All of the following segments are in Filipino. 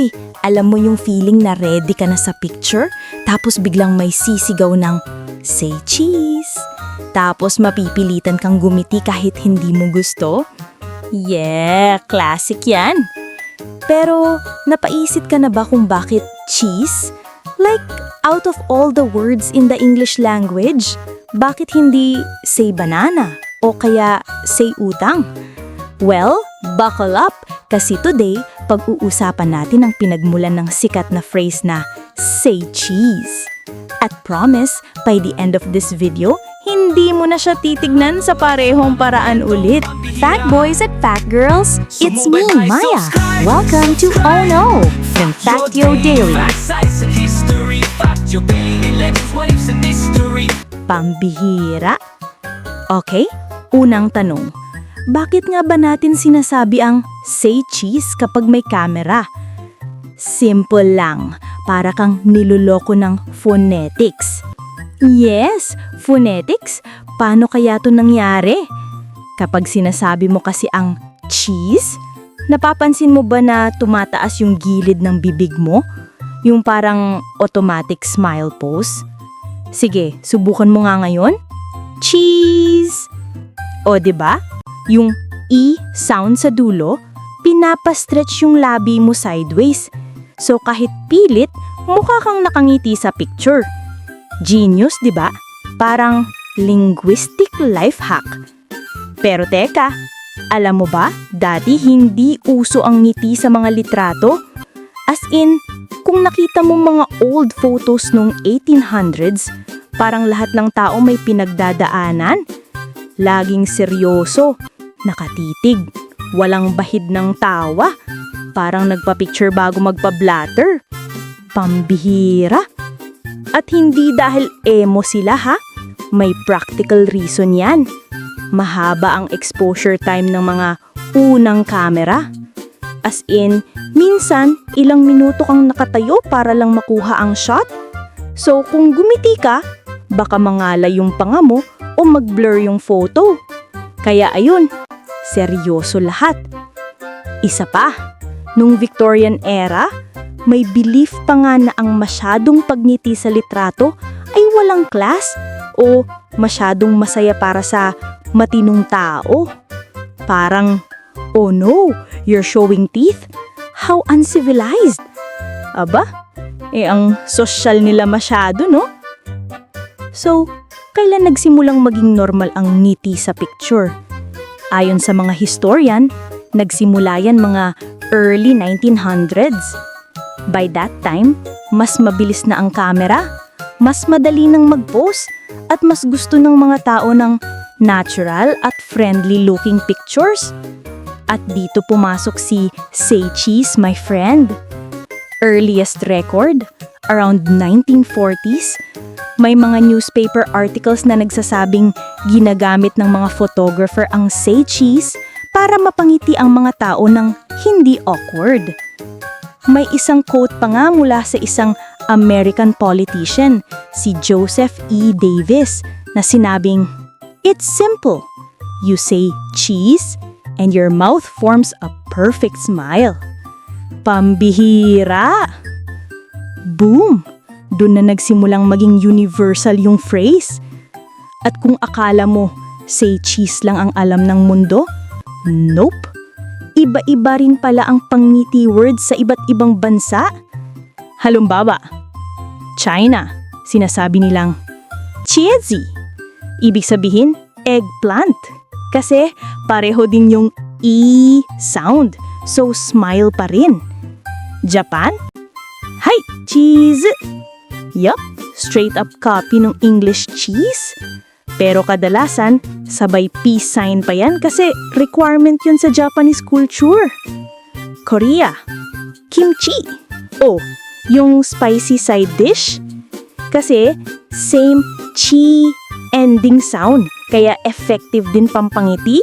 Uy, alam mo yung feeling na ready ka na sa picture, tapos biglang may sisigaw ng, say cheese. Tapos mapipilitan kang gumiti kahit hindi mo gusto? Yeah, classic yan. Pero napaisip ka na ba kung bakit cheese? Like, out of all the words in the English language, bakit hindi say banana o kaya say utang? Well, buckle up kasi today pag-uusapan natin ang pinagmulan ng sikat na phrase na say cheese. At promise, by the end of this video, hindi mo na siya titignan sa parehong paraan ulit. Fat boys at fat girls, it's me, Maya. Welcome to Oh No, from Factio Daily. Pambihira. Okay, unang tanong. Bakit nga ba natin sinasabi ang say cheese kapag may camera? Simple lang, para kang niloloko ng phonetics. Yes, phonetics. Paano kaya to nangyari? Kapag sinasabi mo kasi ang cheese, napapansin mo ba na tumataas yung gilid ng bibig mo? Yung parang automatic smile pose? Sige, subukan mo nga ngayon. Cheese! O, ba? Yung E sound sa dulo, pinapastretch yung labi mo sideways. So kahit pilit, mukha kang nakangiti sa picture. Genius, 'di ba? Parang linguistic life hack. Pero teka, alam mo ba, dati hindi uso ang ngiti sa mga litrato? As in, kung nakita mo mga old photos nung 1800s, parang lahat ng tao may pinagdadaanan. Laging seryoso, nakatitig, walang bahid ng tawa, parang nagpa-picture bago magpa-blatter. Pambihira. At hindi dahil emo sila ha, may practical reason yan. Mahaba ang exposure time ng mga unang camera. As in, minsan ilang minuto kang nakatayo para lang makuha ang shot. So kung gumiti ka, baka mangalay yung panga mo o mag-blur yung photo. Kaya ayun, seryoso lahat. Isa pa, nung Victorian era, may belief pa nga na ang masyadong pagngiti sa litrato ay walang class o masyadong masaya para sa matinong tao. Parang, oh no, you're showing teeth? How uncivilized! Aba, eh ang sosyal nila masyado, no? So, kailan nagsimulang maging normal ang ngiti sa picture? Ayon sa mga historian, nagsimula yan mga early 1900s. By that time, mas mabilis na ang kamera, mas madali nang mag-pose, at mas gusto ng mga tao ng natural at friendly looking pictures. At dito pumasok si Say Cheese, my friend. Earliest record, around 1940s, may mga newspaper articles na nagsasabing ginagamit ng mga photographer ang say cheese para mapangiti ang mga tao ng hindi awkward. May isang quote pa nga mula sa isang American politician, si Joseph E. Davis, na sinabing, It's simple. You say cheese and your mouth forms a perfect smile. Pambihira! Boom! Doon na nagsimulang maging universal yung phrase. At kung akala mo, say cheese lang ang alam ng mundo, nope. Iba-iba rin pala ang pangiti words sa iba't ibang bansa. Halimbawa, China, sinasabi nilang cheesy. Ibig sabihin, eggplant. Kasi pareho din yung E sound, so smile pa rin. Japan? Hi, cheese! Yup, straight up copy ng English cheese. Pero kadalasan, sabay peace sign pa yan kasi requirement yun sa Japanese culture. Korea, kimchi. Oh, yung spicy side dish. Kasi same chi ending sound, kaya effective din pampangiti.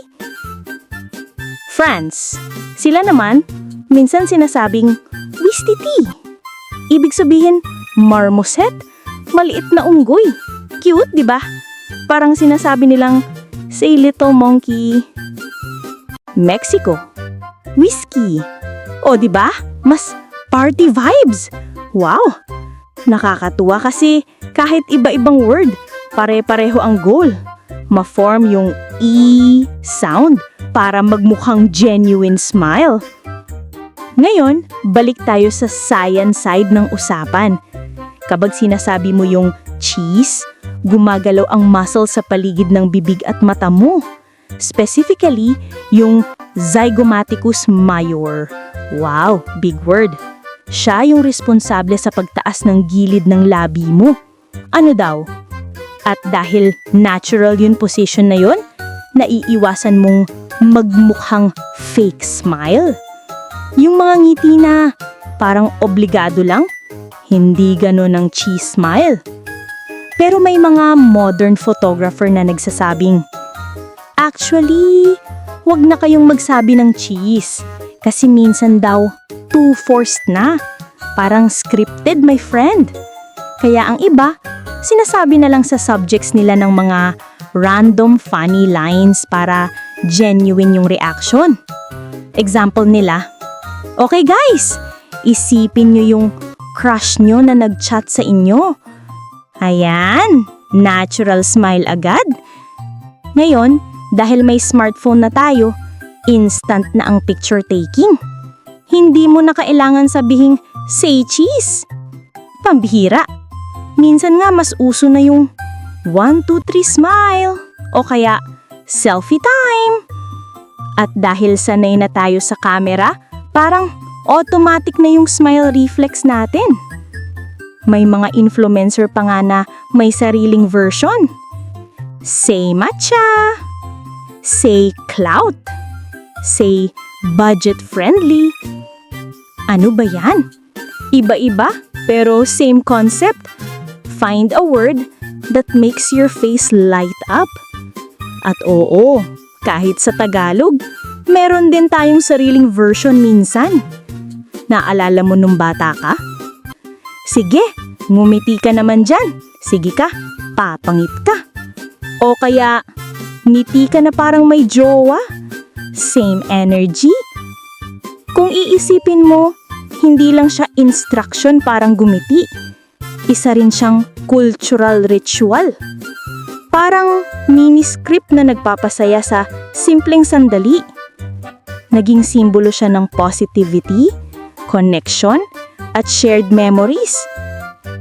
France, sila naman, minsan sinasabing wistiti. Ibig sabihin, marmoset, maliit na unggoy. Cute, di ba? Parang sinasabi nilang, say little monkey. Mexico, whiskey. O di ba? Mas party vibes. Wow! Nakakatuwa kasi kahit iba-ibang word, pare-pareho ang goal. Ma-form yung E sound para magmukhang genuine smile. Ngayon, balik tayo sa science side ng usapan. Kapag sinasabi mo yung cheese, gumagalaw ang muscle sa paligid ng bibig at mata mo. Specifically, yung zygomaticus major. Wow, big word. Siya yung responsable sa pagtaas ng gilid ng labi mo. Ano daw? At dahil natural yun position na yun, naiiwasan mong magmukhang fake smile. Yung mga ngiti na parang obligado lang, hindi ganon ang cheese smile. Pero may mga modern photographer na nagsasabing, Actually, wag na kayong magsabi ng cheese. Kasi minsan daw, too forced na. Parang scripted, my friend. Kaya ang iba, sinasabi na lang sa subjects nila ng mga random funny lines para genuine yung reaction. Example nila, Okay guys, isipin nyo yung crush nyo na nag-chat sa inyo. Ayan, natural smile agad. Ngayon, dahil may smartphone na tayo, instant na ang picture taking. Hindi mo na kailangan sabihing, say cheese. Pambihira. Minsan nga mas uso na yung 1, 2, 3 smile o kaya selfie time. At dahil sanay na tayo sa camera, parang automatic na yung smile reflex natin. May mga influencer pa nga na may sariling version. Say matcha. Say clout. Say budget friendly. Ano ba yan? Iba-iba pero same concept. Find a word that makes your face light up. At oo, kahit sa Tagalog, meron din tayong sariling version minsan. Naalala mo nung bata ka? Sige, ngumiti ka naman dyan. Sige ka, papangit ka. O kaya, ngiti ka na parang may jowa. Same energy. Kung iisipin mo, hindi lang siya instruction parang gumiti. Isa rin siyang cultural ritual. Parang mini script na nagpapasaya sa simpleng sandali. Naging simbolo siya ng positivity, connection, at shared memories.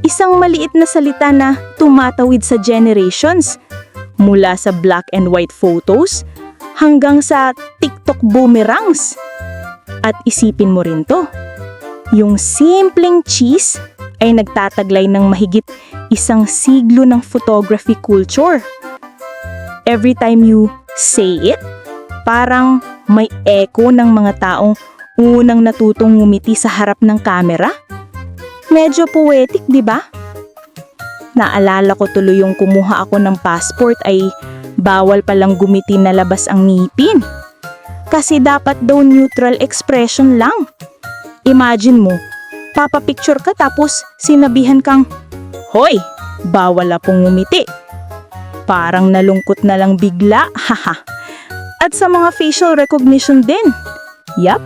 Isang maliit na salita na tumatawid sa generations, mula sa black and white photos hanggang sa TikTok boomerangs. At isipin mo rin to, yung simpleng cheese ay nagtataglay ng mahigit isang siglo ng photography culture. Every time you say it, parang may echo ng mga taong unang natutong ngumiti sa harap ng kamera. Medyo poetic, di ba? Naalala ko tuloy yung kumuha ako ng passport ay bawal palang gumiti na labas ang ngipin. Kasi dapat daw neutral expression lang. Imagine mo, papapicture ka tapos sinabihan kang, Hoy, bawal na pong ngumiti. Parang nalungkot na lang bigla, haha. At sa mga facial recognition din. Yap,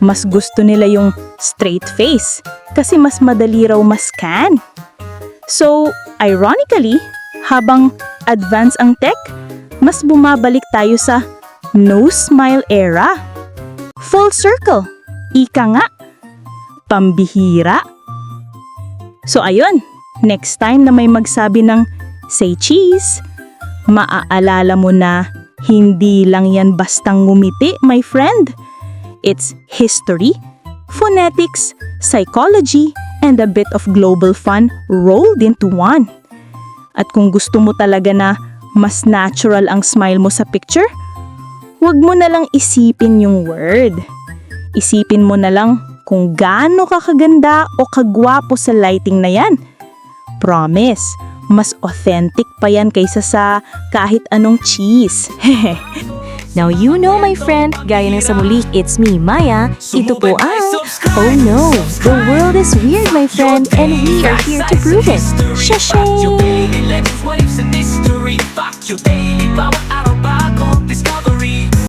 mas gusto nila yung straight face kasi mas madali raw mascan. So, ironically, habang advance ang tech, mas bumabalik tayo sa no smile era. Full circle. Ika nga. Pambihira. So ayun, next time na may magsabi ng say cheese, maaalala mo na hindi lang yan bastang ngumiti, my friend. It's history, phonetics, psychology, and a bit of global fun rolled into one. At kung gusto mo talaga na mas natural ang smile mo sa picture, huwag mo na lang isipin yung word. Isipin mo na lang kung gaano ka kaganda o kagwapo sa lighting na yan. Promise, mas authentic pa yan kaysa sa kahit anong cheese. Now you know my friend, gaya ng sa muli, it's me, Maya. Ito po ang Oh no, the world is weird my friend and we are here to prove it. Your Shashay!